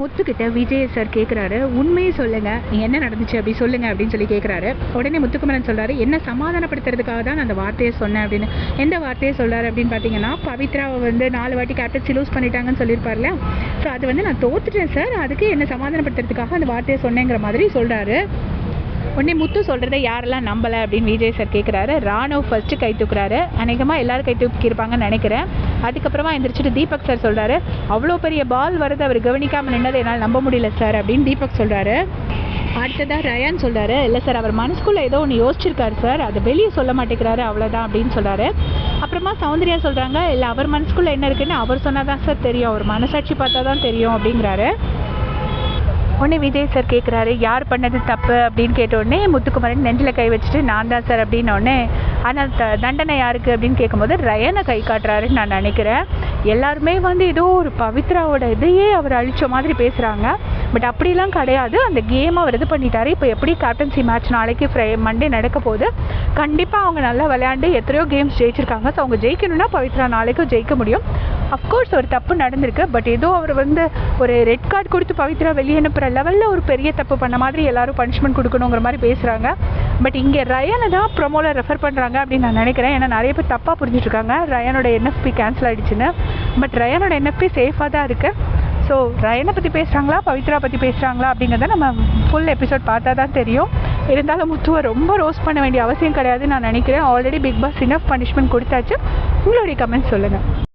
முத்துக்கிட்ட Vijay sir கேட்குறாரு உண்மையை சொல்லுங்க. என்ன நடந்துச்சு அப்படி சொல்லுங்க அப்படின்னு சொல்லி கேட்குறாரு உடனே முத்துக்குமரன் சொல்றாரு என்ன சமாதானப்படுத்துறதுக்காக தான் நான் அந்த வார்த்தையை சொன்னேன் அப்படின்னு. எந்த வார்த்தையை சொல்றாரு அப்படின்னு பார்த்தீங்கன்னா பவித்ராவை வந்து நாலு வாட்டி கேப்டன்சி லூஸ் பண்ணிட்டாங்கன்னு சொல்லியிருப்பார்ல. ஸோ அது வந்து நான் தோத்துட்டேன் சார் அதுக்கு என்ன சமாதானப்படுத்துறதுக்காக அந்த வார்த்தையை சொன்னேங்கிற மாதிரி சொல்றாரு. உடனே முத்து சொல்கிறத யாரெல்லாம் நம்பலை அப்படின்னு விஜய் சார் கேட்குறாரு ராணுவ ஃபர்ஸ்ட்டு கை தூக்குறாரு. அநேகமாக எல்லோரும் கை தூக்கியிருப்பாங்கன்னு நினைக்கிறேன். அதுக்கப்புறமா எந்திரிச்சிட்டு தீபக் சார் சொல்கிறாரு அவ்வளோ பெரிய பால் வருது அவர் கவனிக்காமல் நின்னது என்னால் நம்ப முடியல சார் அப்படின்னு தீபக் சொல்கிறாரு அடுத்ததாக ரயான் சொல்கிறாரு இல்லை சார் அவர் மனசுக்குள்ளே ஏதோ ஒன்று யோசிச்சிருக்காரு சார் அதை வெளியே சொல்ல மாட்டேங்கிறாரு அவ்வளோதான் அப்படின்னு சொல்கிறாரு அப்புறமா சௌந்தர்யா சொல்கிறாங்க இல்லை அவர் மனசுக்குள்ளே என்ன இருக்குன்னு அவர் சொன்னால் தான் சார் தெரியும். அவர் மனசாட்சி பார்த்தா தான் தெரியும் அப்படிங்கிறாரு. உடனே விஜய் சார் கேட்குறாரு யார் பண்ணது தப்பு? அப்படின்னு கேட்டோடனே முத்துக்குமரன் நெஞ்சில் கை வச்சுட்டு நான் தான் சார் அப்படின்னோடனே ஆனால் த தண்டனை யாருக்கு அப்படின்னு கேட்கும்போது ரயனை கை காட்டுறாருன்னு நான் நினைக்கிறேன். எல்லாருமே வந்து ஏதோ ஒரு பவித்ராவோட இதையே அவர் அழிச்ச மாதிரி பேசுகிறாங்க பட் அப்படிலாம் கிடையாது. அந்த கேம் அவர் இது பண்ணிட்டாரு. இப்போ எப்படி கேப்டன்சி மேட்ச் நாளைக்கு ஃப்ரை மண்டே நடக்க போகுது. கண்டிப்பாக அவங்க நல்லா விளையாண்டு எத்தனையோ கேம்ஸ் ஜெயிச்சிருக்காங்க. ஸோ அவங்க ஜெயிக்கணும்னா பவித்ரா நாளைக்கும் ஜெயிக்க முடியும். அஃப்கோர்ஸ் ஒரு தப்பு நடந்திருக்கு. பட் ஏதோ அவர் வந்து ஒரு ரெட் கார்டு கொடுத்து பவித்ரா வெளியே அனுப்புகிற லெவலில் ஒரு பெரிய தப்பு பண்ண மாதிரி எல்லாரும் பனிஷ்மெண்ட் கொடுக்கணுங்கிற மாதிரி பேசுகிறாங்க பட் இங்கே ரயனை தான் ப்ரொமோவில் ரெஃபர் பண்ணுறாங்க அப்படின்னு நான் நினைக்கிறேன். ஏன்னா நிறைய பேர் தப்பாக புரிஞ்சிட்ருக்காங்க ரயனோட என்எஃப்பி கேன்சல் ஆகிடுச்சுன்னு பட் ரயனோட என்எஃப்பி சேஃபாக தான் இருக்குது ஸோ ரயனை பற்றி பேசுகிறாங்களா பவித்ரா பற்றி பேசுகிறாங்களா அப்படிங்கிறத நம்ம ஃபுல் எபிசோட் பார்த்தா தான் தெரியும். இருந்தாலும் முத்துவை ரொம்ப ரோஸ் பண்ண வேண்டிய அவசியம் கிடையாதுன்னு நான் நினைக்கிறேன். Already Bigg Boss enough punishment கொடுத்தாச்சு. உங்களுடைய கமெண்ட் சொல்லுங்கள்